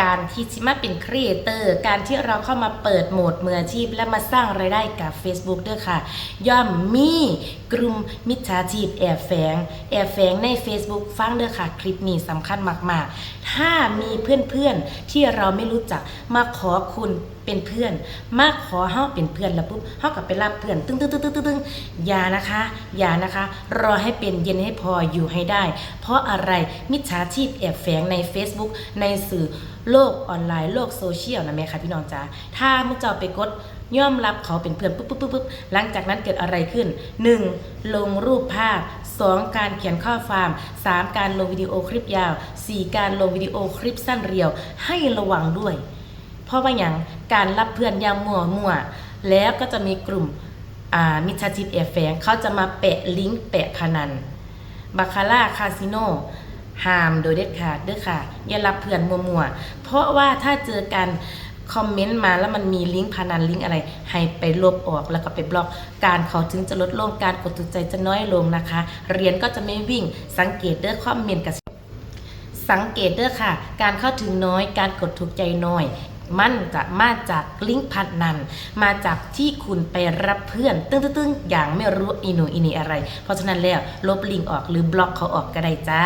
การที่จะมาเป็นครีเอเตอร์การที่เราเข้ามาเปิดโหมดมืออาชีพ และมาสร้างรายได้กับ Facebook ด้วยค่ะ ย่อมมีกลุ่มมิจฉาชีพแอบแฝง แอบแฝงใน Facebook ฟังเด้อค่ะ คลิปนี้สำคัญมาก ๆ ถ้ามีเพื่อนๆ ที่เราไม่รู้จักมาขอคุณเป็นเพื่อน มาขอเฮาเป็นเพื่อนแล้วปุ๊บเฮากับไปรับเพื่อนตึ้งตึ้งตึ้งตึ้งตึ้งตึ้งอย่านะคะอย่านะคะ รอให้เป็นเย็นให้พออยู่ให้ได้ เพราะอะไรมิจฉาชีพแอบแฝงใน Facebook ในสื่อโลกออนไลน์โลกโซเชียลนะแม่ค่ะพี่น้องจ๋าถ้ามุกเจ้าไปกดย่อมรับเขาเป็นเพื่อนปุ๊บปุ๊บปุ๊บปุ๊บหลังจากนั้นเกิดอะไรขึ้น 1. ลงรูปภาพ 2. การเขียนข้อความ 3. การลงวิดีโอคลิปยาว 4. การลงวิดีโอคลิปสั้นเรียว ให้ระวังด้วย เพราะว่าอย่างการรับเพื่อนยางมั่วมั่วแล้วก็จะมีกลุ่มมิจฉาชีพแอบแฝงเขาจะมาแปะลิงก์แปะพนันบาคาร่าคาสิโน ห้ามโดยเด็ดขาดเด้อค่ะ อย่ารับเพื่อนมัวๆ เพราะว่าถ้าเจอกันคอมเมนต์มาแล้วมันมีลิงก์พนันลิงก์อะไร ให้ไปลบออกแล้วก็ไปบล็อกการเขาถึงจะลดลงการกดถูกใจจะน้อยลงนะคะ เรียนก็จะไม่วิ่งสังเกตเด้อคอมเมนต์กับสังเกตเด้อค่ะ การเข้าถึงน้อย การกดถูกใจน้อย มันจะมาจากลิงก์พันนันมาจากที่คุณไปรับเพื่อน ตึ้งตึ้งอย่างไม่รู้อินูอินีอะไร เพราะฉะนั้นแล้วลบลิงก์ออกหรือบล็อกเขาออกก็ได้จ้า